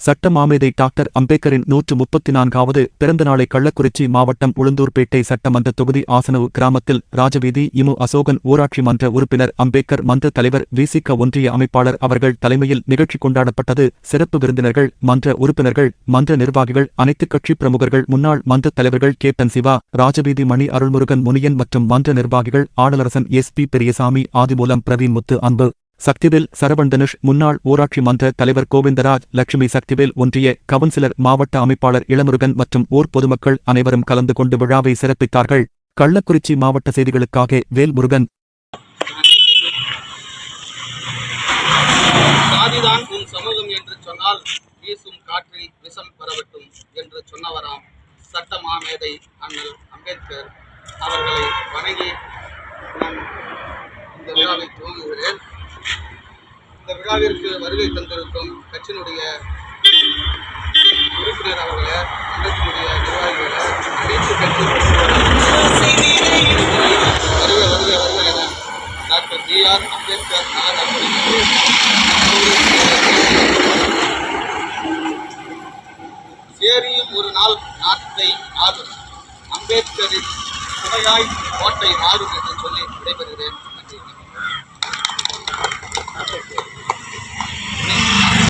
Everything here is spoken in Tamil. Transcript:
சட்ட மாமேதை டாக்டர் அம்பேத்கரின் நூற்று முப்பத்தி நான்காவது பிறந்த நாளை கள்ளக்குறிச்சி மாவட்டம் உளுந்தூர்பேட்டை சட்டமன்ற தொகுதி ஆசனவு கிராமத்தில் ராஜவீதி இமு அசோகன் ஊராட்சி மன்ற உறுப்பினர் அம்பேத்கர் மன்ற தலைவர் விசிக ஒன்றிய அமைப்பாளர் அவர்கள் தலைமையில் நிகழ்ச்சி கொண்டாடப்பட்டது. சிறப்பு விருந்தினர்கள் மன்ற உறுப்பினர்கள் மன்ற நிர்வாகிகள் அனைத்துக் கட்சி பிரமுகர்கள் முன்னாள் மன்ற தலைவர்கள் கேப்டன் சிவா ராஜவீதி மணி அருள்முருகன் முனியன் மற்றும் மன்ற நிர்வாகிகள் ஆடலரசன் எஸ். பி. பெரியசாமி ஆதிமூலம் பிரவீன் முத்து அன்பு. சக்திவேல் சரவண் தனுஷ் முன்னாள் ஊராட்சி மன்ற தலைவர் கோவிந்தராஜ் லட்சுமி சக்திவேல் ஒன்றிய கவுன்சிலர் மாவட்ட அமைப்பாளர் இளமுருகன் மற்றும் ஊர் பொதுமக்கள் அனைவரும் கலந்து கொண்டு விழாவை சிறப்பித்தார்கள். கள்ளக்குறிச்சி மாவட்ட செய்திகளுக்காக வேல்முருகன். சாதிதான் உன் சமூகம் என்று சொன்னால் வீசும் காற்றில் விஷம் பரவட்டும் என்று சொன்னவராம் சட்ட மாமேதை அண்ணல் அம்பேத்கர் அவர்களை வணங்கி மக்காவிற்கு வருகை தந்திருக்கும் கட்சியினுடைய உறுப்பினர் அவர்களை மன்றத்தினுடைய நிர்வாகிகளை அனைத்து கட்சி வருக வருக டாக்டர் பி அம்பேத்கர் நகர் சேரியும் ஒரு நாள் நாட்டை ஆளும் அம்பேத்கரின் துணையாய் கோட்டை மாறும் என்று சொல்லி விடைபெறுகிறேன். நன்றி.